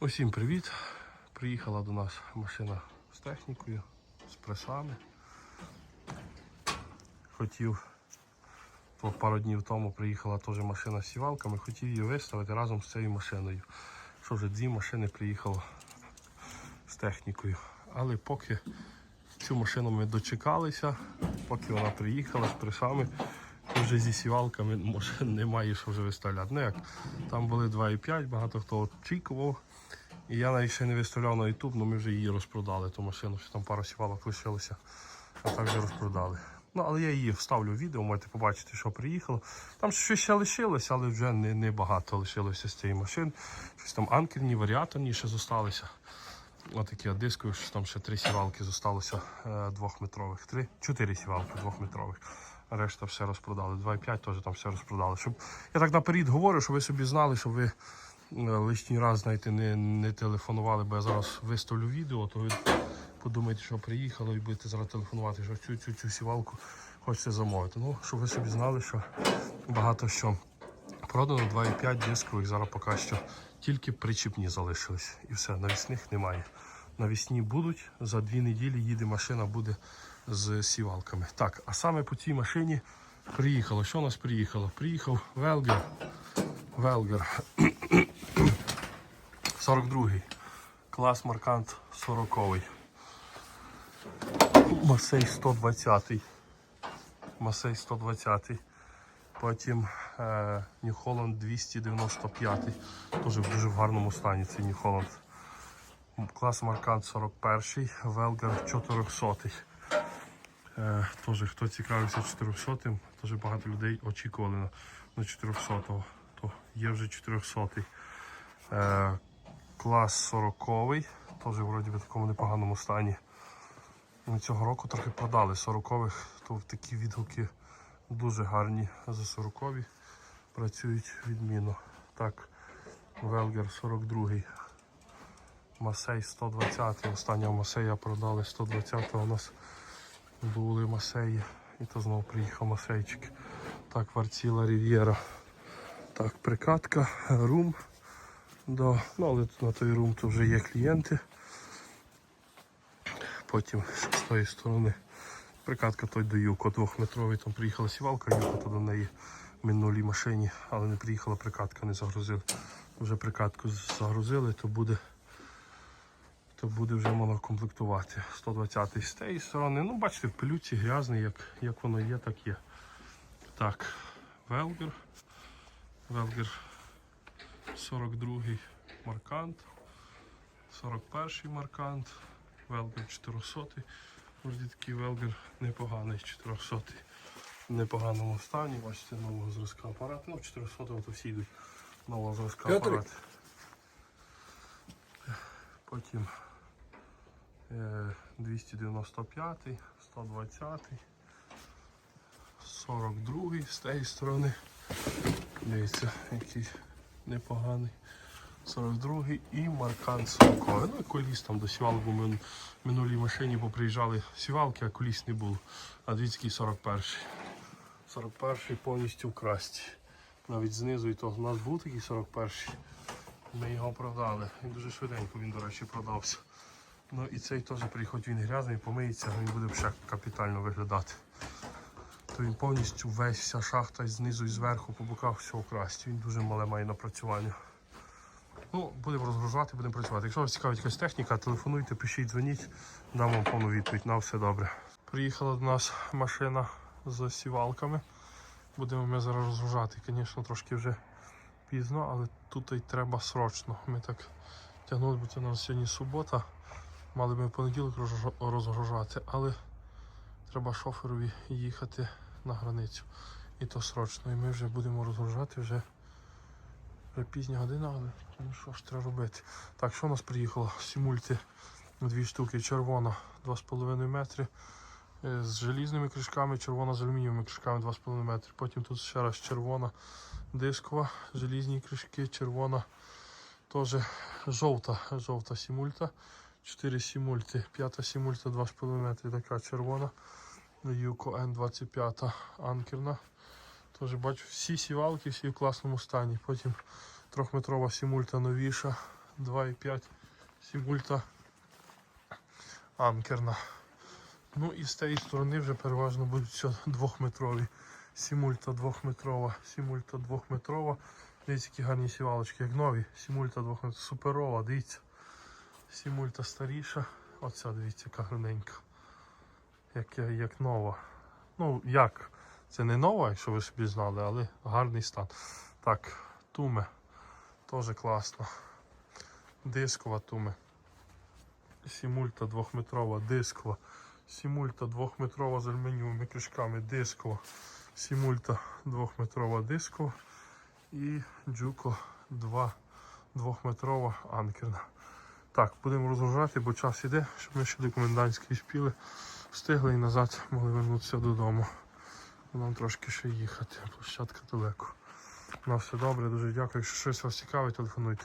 Усім привіт! Приїхала до нас машина з технікою, з пресами. Хотів пару днів тому приїхала теж машина з сівалками, хотів її виставити разом з цією машиною. Що вже дві машини приїхало з технікою. Але поки цю машину ми дочекалися, поки вона приїхала з пресами, вже зі сівалками може немає що вже виставляти. Ну як там були 2,5, багато хто очікував. І я навіть ще не виставляв на YouTube, але ми вже її розпродали, ту машину, що там пару сівалок лишилося, а так вже розпродали. Ну, але я її вставлю в відео, можете побачити, що приїхало. Там щось ще лишилося, але вже не, не багато лишилося з цієї машини. Щось там анкерні, варіаторні ще зосталися. Отакі от дискові, що там ще три сівалки зосталося е, двохметрових. Три, чотири сівалки двохметрових. Решта все розпродали. 2,5 теж там все розпродали. Щоб я так наперед говорю, щоб ви собі знали, щоб ви е, лишній раз знаєте, не, не телефонували, бо я зараз виставлю відео, то ви подумаєте, що приїхало і будете зараз телефонувати, що цю цю цю сівалку хочете замовити. Ну, щоб ви собі знали, що багато що продано 2,5 дискових, зараз поки що тільки причіпні залишились. І все, навісних немає. Навісні будуть, за дві неділі їде машина, буде з сівалками. Так, а саме по цій машині приїхало. Що у нас приїхало? Приїхав Велгер. Велгер. 42-й. Клас Маркант 40-й. Масей 120-й. Масей 120-й. Потім е, New Holland 295. Теж в дуже в гарному стані цей Holland. Клас Маркант 41, Велгар 400. Е, теж хто цікавився 400, теж багато людей очікували на, на 400 то є вже 400. Е, клас 40 теж вроді в такому непоганому стані. Ми цього року трохи продали 40-х, то такі відгуки дуже гарні за 40-ві. Працюють відмінно. Так, Велгер 42 Масей 120 Останнього Масея продали 120 у нас були Масеї. І то знову приїхав Масейчик. Так, Варціла Рів'єра. Так, прикатка, рум. Да. Ну, але на той рум то вже є клієнти. Потім з тої сторони прикатка той до Юко двохметровий. Там приїхала сівалка, Юко то до неї в минулій машині, але не приїхала прикатка, не загрузили. Вже прикатку загрузили, то буде то буде вже монокомплектувати. 120-й з тієї сторони. Ну, бачите, в пилюці грязний, як, як воно є, так є. Так, Велгер. Велгер 42-й маркант. 41-й маркант. Велгер 400. Ось такий Велгер непоганий 400 в непоганому стані. Бачите, нового зразка апарат. Ну, 400 то всі йдуть нового зразка апарат. Потім 295, 120, 42 з тієї сторони. Дивіться, який непоганий. 42 і Маркан 40. Ну і коліс там до сівалок, бо ми в минулій машині поприїжджали сівалки, а коліс не було. А двіцький 41. 41 повністю вкрасті. Навіть знизу і то у нас був такий 41. Ми його продали. Він дуже швиденько він, до речі, продався. Ну і цей теж приїхав, він грязний, помиється, він буде ще капітально виглядати. То він повністю весь вся шахта знизу і зверху по боках все вкрасти. Він дуже мале має напрацювання. Ну, будемо розгружати, будемо працювати. Якщо вас цікавить якась техніка, телефонуйте, пишіть, дзвоніть, дам вам повну відповідь. На все добре. Приїхала до нас машина з сівалками. Будемо ми зараз розгружати. Звісно, трошки вже пізно, але тут і треба срочно. Ми так тягнули, бо це у нас сьогодні субота. Мали ми в понеділок розгружати, але треба шоферові їхати на границю. І то срочно. І ми вже будемо розгружати вже, вже пізня година, але ну що ж треба робити. Так, що у нас приїхало? Сімульти дві штуки, червона 2,5 метри. е, З желізними кришками, червона з алюмінієвими кришками 2,5 метри. Потім тут ще раз червона дискова, желізні кришки, червона, теж жовта, жовта сімульта. 4 сімульти, п'ята сімульта 2,5 метри, така червона. Юко Н25 анкерна. Теж бачу всі сівалки, всі в класному стані. Потім трьохметрова сімульта новіша 2,5 сімульта анкерна. Ну і з тієї сторони вже переважно будуть все двохметрові. Сімульта двохметрова, сімульта двохметрова. Дивіться, які гарні сівалочки, як нові. Сімульта двохметрова, суперова, дивіться. Сімульта старіша. Оця дивіться, яка гарненька. Як, як нова. Ну, як? Це не нова, якщо ви собі знали, але гарний стан. Так, туме. Теж класно. Дискова туме. Сімульта двохметрова, дискова. Сімульта двохметрова з алюмінієвими кришками, дискова. Сімульта двохметрова дискова. І джуко 2 двохметрова анкерна. Так, будемо розгружати, бо час іде, щоб ми ще до комендантської спіли встигли і назад могли вернутися додому. Нам трошки ще їхати. Площадка далеко. На все добре, дуже дякую. Якщо щось вас цікавить, телефонуйте.